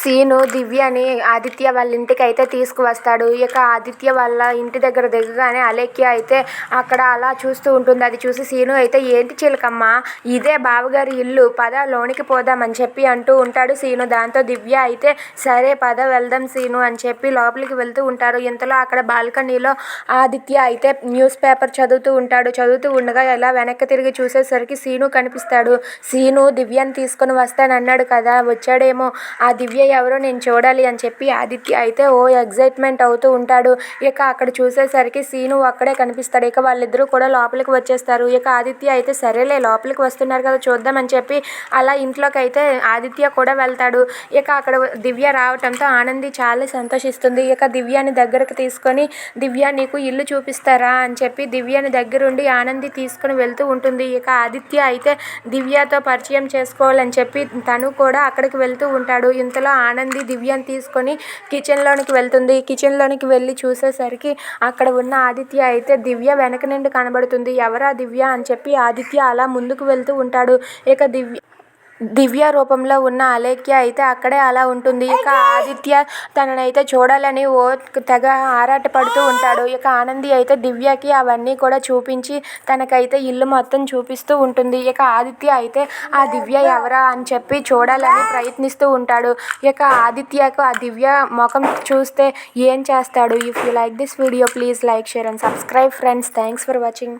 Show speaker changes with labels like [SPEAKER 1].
[SPEAKER 1] Scene దివ్యని Aditya వాళ్ళ ఇంటికి అయితే తీసుకువస్తాడు. ఇక ఆదిత్య వాళ్ళ ఇంటి దగ్గర దిగగానే అలేఖ్య అయితే అక్కడ అలా చూస్తూ ఉంటుంది. అది చూసి సీను అయితే ఏంటి చిలకమ్మ ఇదే బావగారి ఇల్లు పద లోనికి పోదామని చెప్పి అంటూ ఉంటాడు సీను. దాంతో దివ్య అయితే సరే పద వెళ్దాం సీను అని చెప్పి లోపలికి వెళ్తూ ఉంటారు. ఇంతలో అక్కడ బాల్కనీలో ఆదిత్య అయితే న్యూస్ పేపర్ చదువుతూ ఉంటాడు. చదువుతూ ఉండగా ఇలా వెనక్కి తిరిగి చూసేసరికి సీను కనిపిస్తాడు. సీను దివ్యని తీసుకొని వస్తానన్నాడు కదా వచ్చాడేమో. ఆ దివ్య ఎవరో నేను చూడాలి అని చెప్పి ఆదిత్య అయితే ఓ ఎగ్జైట్మెంట్ అవుతూ ఉంటాడు. ఇక అక్కడ చూసేసరికి సీను అక్కడే కనిపిస్తాడు. ఇక వాళ్ళిద్దరూ కూడా లోపలికి వచ్చేస్తారు. ఇక ఆదిత్య అయితే సరేలే లోపలికి వస్తున్నారు కదా చూద్దామని చెప్పి అలా ఇంట్లోకి అయితే ఆదిత్య కూడా వెళ్తాడు. ఇక అక్కడ దివ్య రావటంతో ఆనంది చాలా సంతోషిస్తుంది. ఇక దివ్యాని దగ్గరకు తీసుకొని దివ్య నీకు ఇల్లు చూపిస్తారా అని చెప్పి దివ్యని దగ్గరుండి ఆనంది తీసుకుని వెళ్తూ ఉంటుంది. ఇక ఆదిత్య అయితే దివ్యతో పరిచయం చేసుకోవాలని చెప్పి తను కూడా అక్కడికి వెళ్తూ ఉంటాడు. ఇంతలో ఆనంది దివ్యని తీసుకొని కిచెన్లోనికి వెళ్తుంది. కిచెన్లోనికి వెళ్ళి చూసేసరికి అక్కడ ఉన్న ఆదిత్య అయితే దివ్య వెనక నుండి కనబడుతుంది. ఎవరా దివ్య? అని చెప్పి ఆదిత్య అలా ముందుకు వెళ్తూ ఉంటాడు. ఇక దివ్య దివ్య రూపంలో ఉన్న అలేఖ్య అయితే అక్కడే అలా ఉంటుంది. ఇక ఆదిత్య తననైతే చూడాలని ఓ తెగ ఆరాట పడుతూ ఉంటాడు. ఇక ఆనంది అయితే దివ్యకి అవన్నీ కూడా చూపించి తనకైతే ఇల్లు మొత్తం చూపిస్తూ ఉంటుంది. ఇక ఆదిత్య అయితే ఆ దివ్య ఎవరా అని చెప్పి చూడాలని ప్రయత్నిస్తూ ఉంటాడు. ఇక ఆదిత్యకు ఆ దివ్య ముఖం చూస్తే ఏం చేస్తాడు? If you like this video please like share and subscribe friends thanks for watching